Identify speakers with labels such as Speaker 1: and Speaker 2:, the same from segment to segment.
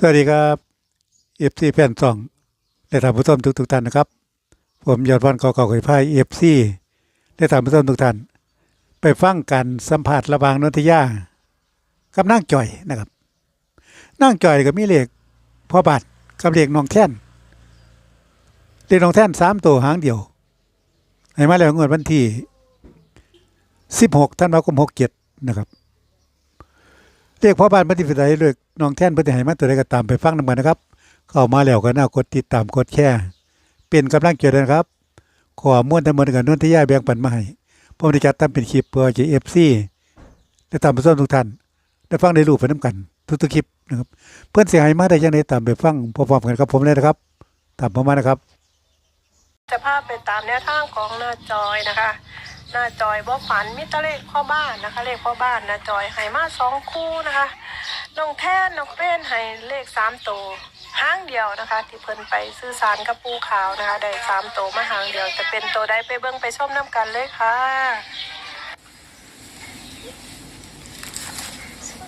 Speaker 1: สวัสดีครับเอฟซีแฟนซองและท่านผู้ชมทุกทุกๆท่านนะครับ ผมยอดวันกอเก่าไข่พายเอฟซีและท่านผู้ชมทุกท่าน ไปฟังการสัมผัสระหวางนนทยากับนางจ่อยนะครับนางจ่อยก็มีเลขพ่อบาทกับเลขน้องแท่นเลขน้องแท่นสามตัวหางเดียวให้มาแล้วงวดวันที่สิบหกธันวาคมหกเจ็ดนะครับ เรียกพ่อบ้านปฏิบัติได้เลยน้องแท่นปฏิหารมาตัวใดก็ตามไปฟังนำกันนะครับ เข้ามาแล้วก็น่ากดติดตามกดแชร์เป็นกำลังใจด้วยนะครับ ขอม้วนทั้งหมดกับนนทยาแบ่งปันมาให้ผมได้จัดทำเป็นคลิปเพื่อจะเอฟซีได้ตามผู้ชมทุกท่านได้ฟังได้รู้ไปน้ำกัน ทุกๆคลิปนะครับ เพื่อนเสียหายมาได้ยังไงตามไปฟังพร้อมๆกันครับผมเลยนะครับ ตามผมมานะครับ
Speaker 2: จะพาไปตามแนวทางของหน้าจอยนะคะ หน้าจอยบ่ฝันมิตรเลขพ่อบ้านนะคะ เลขพ่อบ้านหน้าจอยให้มาสองคู่นะคะน้องแท่นน้องเป้นให้เลขสามตัวห้างเดียวนะคะ ที่เพิ่นไปซื้อสารกับปูขาวนะคะได้สามตัวมาหางเดียว จะเป็นตัวใดไปเบิ้งไปชมน้ำกันเลยค่ะ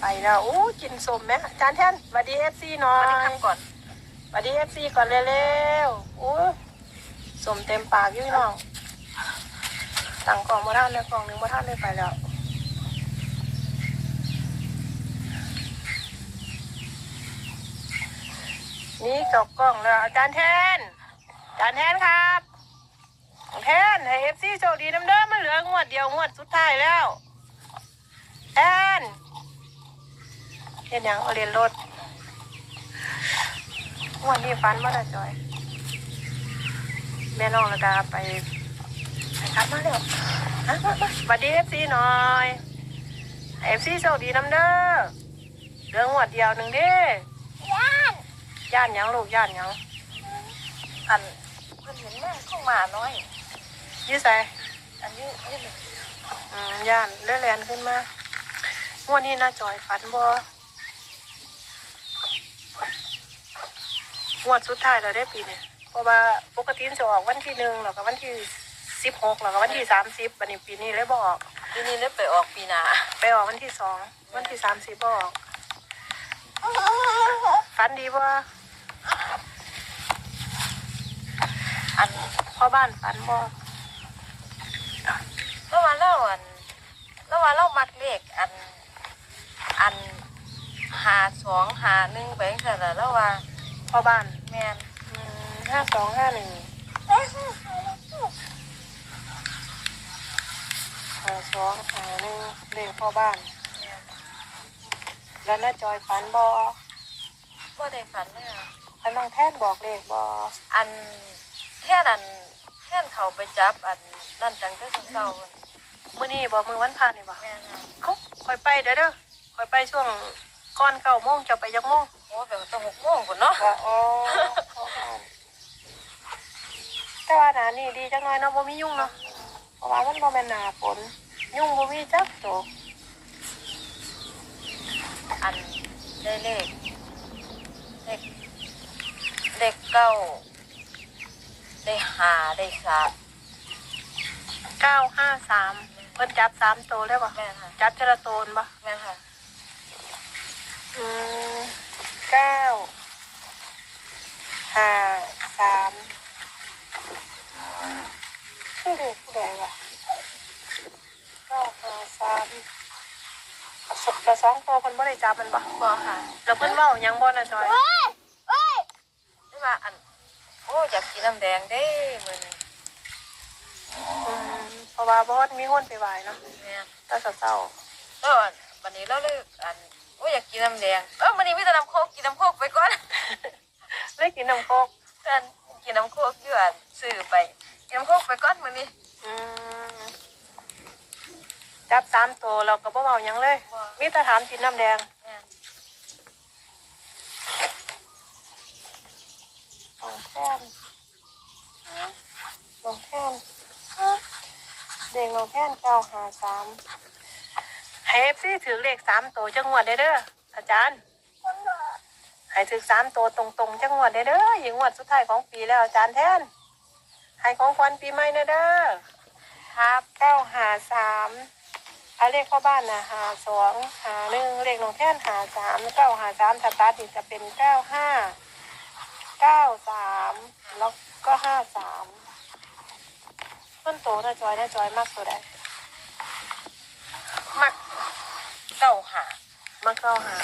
Speaker 2: ไปแล้วอู้กินสมไหมจานแท่นสวัสดีเอฟซีหน่อยสวัสดีครับก่อนสวัสดีเอฟซีก่อนเร็วๆอู้สมเต็มปากอยุ่ยน้อง สั่งกล่องมาท่านเลยกล่องหนึ่งมาท่านเลยไปแล้วนี่จบกล่องแล้วอาจารย์แทนอาจารย์แทนครับแทนให้เอฟซีโชคดีน้ำเด้อมันเหลืองวดเดียวงวดสุดท้ายแล้วแทนเห็นยังเรียนรถงวดนี้ฟันมาละจอย แม่น้องระดาไป ไปครับมาเร็วฮะมามาสวัสดีเอฟซีหน่อยเอฟซีโชคดีน้ำเด้อเรื่องหวดเดียวหนึ่งเด้ย่านย่านหยังลูกย่านหยัง
Speaker 3: อันเพิ่นเห็นแม่เข้ามาน้อย
Speaker 2: อยี่ใส่
Speaker 3: อันนี้นี่
Speaker 2: อืมย่านเลื่อนแลนขึ้นมางวดนี้น่าจอยฝันบ่งวดสุดท้ายเราได้ปีเนี่ยเพราะว่าปกติมันจะออกวันที่หนึ่งแล้วก็วันที่ สิบหกแล้วก็วันที่สามสิบวันนี้ปีนี้เลยบออก
Speaker 3: ปีนี้เลยไปออกปีหนา
Speaker 2: ไปออกวันที่สองวันที่สามสิบบอกฝันดีว่า
Speaker 3: อัน
Speaker 2: พ่อบ้านฝันบ่
Speaker 3: เมื่อวานเราอันเมื่อวานเรามักเลขอันอันหาสองหาหนึ่งไปจังซั่นล่ะแล้วว่า
Speaker 2: พ่อบ้าน
Speaker 3: แม่น
Speaker 2: ห้าสองห้าหนึ่ง ห้าสองห้าหนึ่งเลขพ่อบ้าน แล้วน้าจอยฝันบ่
Speaker 3: บ่ได้ฝันเลยอะ
Speaker 2: แล้วน้องแท่นบอกเลขบ่
Speaker 3: อันแค่นั้นแค่นเขาไปจับอันนั่นจังก็เศร้าๆ
Speaker 2: มื้อนี้บ่มื้อวันพานี่บ่
Speaker 3: แม่นอะ
Speaker 2: เอ้าคอยไปเด้อเด้อคอยไปช่วงก่อนเก้าโมงจะไปยักโมง
Speaker 3: โอ้แบบต้องหกโมงพุ่นเนาะ
Speaker 2: ก็อ๋อแต่ว่าหนานี่ดีจังเลยเนาะบ่มียุ่งเนาะเพ ราะว่ามันบ่แม่นหนาฝนยุ่งบ่มีจักโตว
Speaker 3: อันได้เลขเลขเลขเก้าได้หาได้สาม
Speaker 2: เก้าห้าสามเพิ่นจับสามตัวเลยบ่
Speaker 3: แม่นค่ะ
Speaker 2: จับเจระโตนบ่
Speaker 3: แม่นค่ะ
Speaker 2: อืมเก้าห้าสาม ผู้ใดผู้ใดวะเก้าห้าสามศพละสองตัวเพิ่นบ่ได้จับมันบ่
Speaker 3: บ่ค่ะ
Speaker 2: แล้วเพิ่นเว้าหยังบ่น่ะจอย
Speaker 3: ได้ว่าอันโอ้อยากกินน้ำแดงเด้มื้อนี้
Speaker 2: อืมเพราะว่าบ่มีคนไปไหว้เนาะ
Speaker 3: แม่น
Speaker 2: แต่เช้า
Speaker 3: แล้วอันวันนี้เราเลิกอันโอ้อยากกินน้ำแดงเออวันนี้มีแต่น้ำโคกกินน้ำโคกไปก่อน
Speaker 2: ๆเลยกินน้ำโคก
Speaker 3: อันกินน้ำโคกอยู่อันซื้อไป กินน้ำโคกไปก่อนมื้อนี้
Speaker 2: อืมจับสามตัวเราก็บ่เว้าหยังเลย
Speaker 3: บ่
Speaker 2: มีแต่ถามกินน้ำแดง
Speaker 3: แม่น
Speaker 2: ลองแท่นลองแท่นเด็กลองแท่นเก้าหาสามให้เอฟซีถือเลขสามตัวจังหวัดเด้อเด้ออาจารย์ ให้ถือสามตัวตรงๆจังหวัดเด้อเด้อหญิงวัดสุดท้ายของปีแล้วอาจารย์แท่น ให้ของขวัญปีใหม่เด้อเด้อ
Speaker 3: ครับ
Speaker 2: เก้าหาสามอนะคะเลขพ่อบ้านนะหาสองหาหนึ่งเลขน้องแท่นหาสามเก้าหาสามสตาร์ทนี่จะเป็นเก้าห้าเก้าสามแล้วก็ห้าสามต้นโตนะจอยนะจอยมากตัวใด
Speaker 3: มักเก้าหา
Speaker 2: มากเก้าหา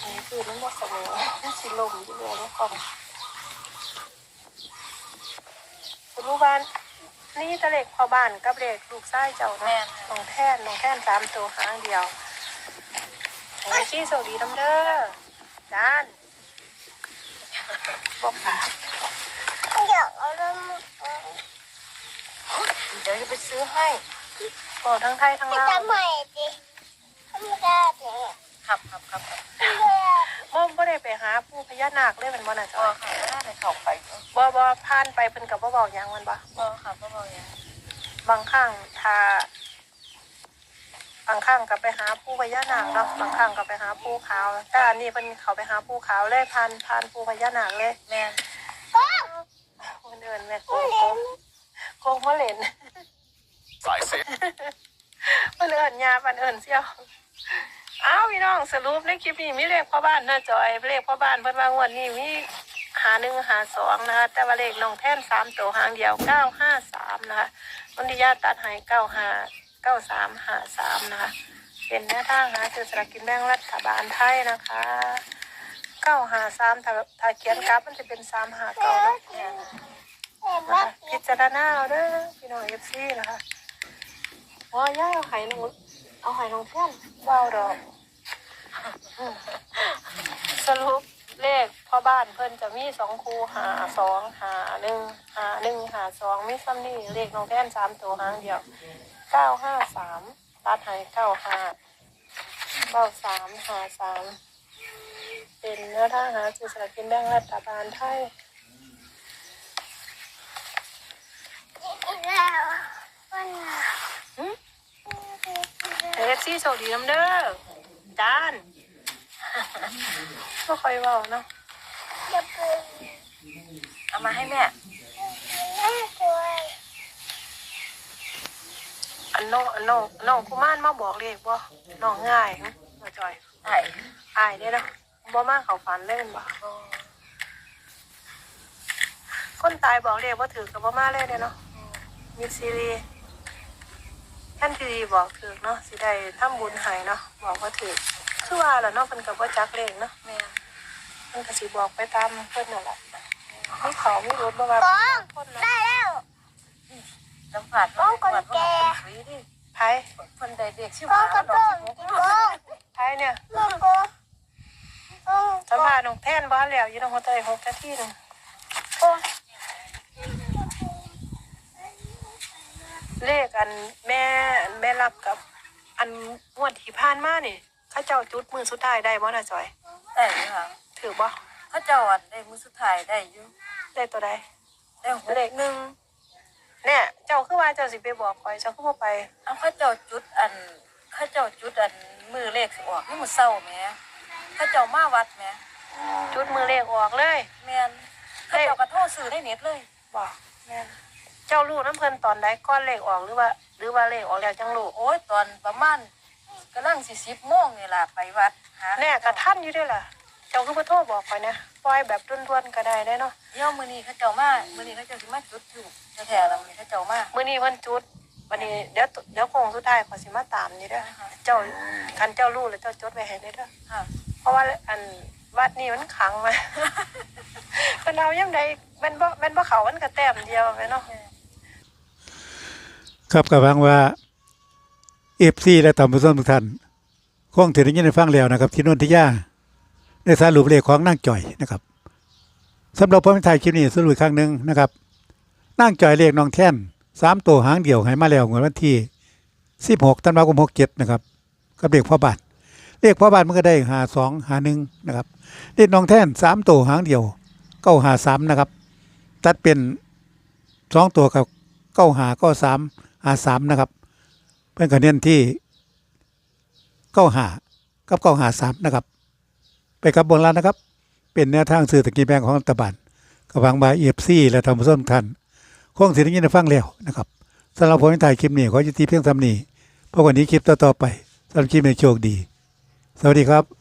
Speaker 2: อันนี้คือมันหมดสมอมันสิลมอยู่เลยนะก่อน คุณรู้บ้านนี่ตะเล็กพ่อบ้านกับเล็กลูกไส้เจ้านะ
Speaker 3: แม่น
Speaker 2: น้องแท่นน้องแท่นสามตัวหางเดียวไอ้ชี้สวัสดีน้ำเด้อจานบอกค่ะ
Speaker 3: อยากเอาเรื่องเดี๋ยวจะไปซื้อให้
Speaker 2: บอกทั้งไทยทั้งลาว
Speaker 4: ทำไมดิทำไมได้เนี่ย
Speaker 3: ครับครับครับครับ
Speaker 2: ม่อมบ่ได้ไปหาผู้พญานาคเลยเป็นบ่น่ะ
Speaker 3: พ
Speaker 2: จ้
Speaker 3: อ
Speaker 2: อย
Speaker 3: ค่ะน่าจะเข้าไปเนอะ
Speaker 2: บ่บ่ผ่านไปเพิ่นกับบ่บอกหยังมันบ่
Speaker 3: พอค่ะก็บอกอย่าง
Speaker 2: บางครั้งถ้าบางครั้งก็ไปหาผู้พญานาคเนาะบางครั้งก็ไปหาผู้ขาวแต่อันนี้เพิ่นเขาไปหาผู้ขาวเลยผ่านผ่านผู้พญานาคเลย
Speaker 3: แม่น
Speaker 2: คนเดินแม่โกงโกงโกงหัวเหรน
Speaker 5: สายเซ
Speaker 2: มันเอิญยาปันเอิญเสี่ยว อ้าวพี่น้องสรุปในคลิปนี้มีเลขพ่อบ้านหน้าจอยเลขพ่อบ้านเพิ่นว่างวดนี้มีหาหนึ่งหาสองนะคะแต่ว่าเลขน้องแท่นสามตัวหางเดียวเก้าห้าสามนะคะวันที่ญาติตัดให้เก้าห้าเก้าสามหาสามนะคะเป็นแนวทางหาคือสลากกินแบ่งรัฐบาลไทยนะคะเก้าหาสามถ้าถ้าเขียนกราฟมันจะเป็นสามหาเก้าเนาะ
Speaker 4: เห็น
Speaker 2: นะคะพิจารณาเอาเด้อพี่น้องเอฟซีนะคะว่าย่าเอาไห้น้อง เอาไห้น้องแท่นว้าวดอกอืมสรุปเลขพ่อบ้านเพิ่นจะมีสองคูหาสองหาหนึ่งหาหนึ่งหาสองมีซ้ำนี่เลขน้องแท่นสามตัวหางเดียวเก้าห้าสามตัดให้เก้าห้าเก้าสามหาสามเป็นเนื้อท่างหาจุดสลากกินแบ่งรัฐบาลไทย
Speaker 4: แล้ววัน
Speaker 2: เอฟซีโชคดีน้ำเด้อจานก็คอยเบาเนาะ
Speaker 4: เอา
Speaker 3: มาให้แม่
Speaker 4: แม่สวย
Speaker 2: อันน้องอันน้องน้องกุมารมาบอกเลขบ่น้องง่ายมาจอย
Speaker 3: ไอ้
Speaker 2: อายเด้เนาะบ่มาเขาฝันเล่นบ่คนตายบอกเลขว่าถือกับบ่มาเลยเด้อเนาะมีซีรีส์ ท่านทีบอกถือเนาะสิได้ทำบุญให้เนาะบอกว่าถือคือว่าแหละเนาะเพิ่นก็บ่จักเลขเนาะ
Speaker 3: แม่น
Speaker 2: เพิ่นก็สิบอกไปตามเพิ่นนั่นแหละมีเขามีรถบ่ว่าคนเนาะ
Speaker 4: ได้แล้ว
Speaker 3: สัมผัสว่าคนแก่ฟรีดิ
Speaker 2: ไผ
Speaker 3: คนใดเด็กชื่อ
Speaker 4: ก้อ
Speaker 3: หาง
Speaker 4: กระ
Speaker 3: ดอ
Speaker 4: ต้
Speaker 3: ก
Speaker 4: ง
Speaker 3: สิบหก
Speaker 4: ก้อง
Speaker 2: ไผเนี่ย
Speaker 4: ก้องก้องก้อง
Speaker 2: สภาพน้องแท่นบ้านแล้วอยู่น้องหัวใจหกนาทีหนึง
Speaker 4: ก้อง
Speaker 2: เลขอันแม่แม่รับกับ อันงวดที่ผ่านมานี่เข้าเจ้าจุดมือสุดท้ายได้บ่น่ะจอย
Speaker 3: ได้อยู่ค่ะ
Speaker 2: ถือบ่
Speaker 3: เขาเจ้าอันได้มือสุดท้ายได้อยู่
Speaker 2: ได้ตัวใด
Speaker 3: ได้หกหนึ่ง
Speaker 2: เนี่ยเจ้าคือว่าเจ้าสิไปบอกคอยเจ้าคือบ่ไป
Speaker 3: เอาเขาเจ้าจุดอันเขาเจ้าจุดอันมือเลขสิออกนี่มือเศร้าแหม่เขาเจ้ามาวัดแหม่
Speaker 2: จุดมือเลขออกเลย
Speaker 3: แม่นเขาเจ้ากระโทษสื่อได้เน็ตเลย
Speaker 2: บอกแม่น เจ้ารู้น้ำเพิ่นตอนใดก้อนเลขออกหรือว่า หรือว่าเลขออกแล้วจังรู้
Speaker 3: โอ้ยตอนประมาณกำลังสี่สิบโมงนี่ล่ะไปวัดหา
Speaker 2: แน่กระทันอยู่ด้วยล่ะ เจ้าคือบ่โทรบอกคอยนะปล่อยแบบด่วนๆก็ได้เด้เนาะ
Speaker 3: เดี๋ยวมื้อนี้เขาเจ้ามามื้อนี้เขาเจ้าสิมาจุดอยู่แถวๆแล้วมื้อนี้เขาเจ้ามา
Speaker 2: มื่อนี้เพิ่นจุดวันนี้เดี๋ยวเดี๋ยวโคงสุดท้ายขอสิมาตามนี่เด้อเจ้าคันเจ้ารู้แล้วเจ้าจดไว้ให้ได้เด้อ
Speaker 3: ค่ะ
Speaker 2: เพราะว่าอันวัดนี้มันขังมาเพิ่นเอายังไดแม่นบ่แม่นบ่เขามันก็แต้มเดียวแม่เนาะ
Speaker 1: ครับกับวังว่าเอฟซีและตามผู้ชมทุกท่านคงถือได้ยินได้ฟังแล้วนะครับ ที่นนทิยาได้สรุปเลขของนางจ่อยนะครับสำหรับผมถ่ายคลิปนี้สรุปครั้งหนึ่งนะครับนางจ่อยเลขน้องแท่นสามตัวหางเดี่ยวให้มาแล้วงวดวันที่สิบหกธันวาคมหกเจ็ดนะครับกับเลขพ่อบานเลขพ่อบานมันก็ได้หาสองหาหนึ่งนะครับเลขน้องแท่นสามตัวหางเดี่ยวเก้าหาสามนะครับ ตัดเป็นสองตัวกับเก้าหาก้าสาม หาสามนะครับ เพื่อนกันเน้นที่เก้าหากับเก้าหาสามนะครับ ไปกับบนร้านนะครับ เป็นแนวทางสื่อตะกี้แบงของรัฐบาลกระวังบายเอฟซีและทำส้นทันคงสิได้ยินได้ฟังแล้วนะครับสำหรับผมในถ่ายคลิปนี้ขอยุติเพียงเท่านี้เพราะวันนี้คลิปต่อๆไปสำหรับคลิปนี้โชคดี สวัสดีครับ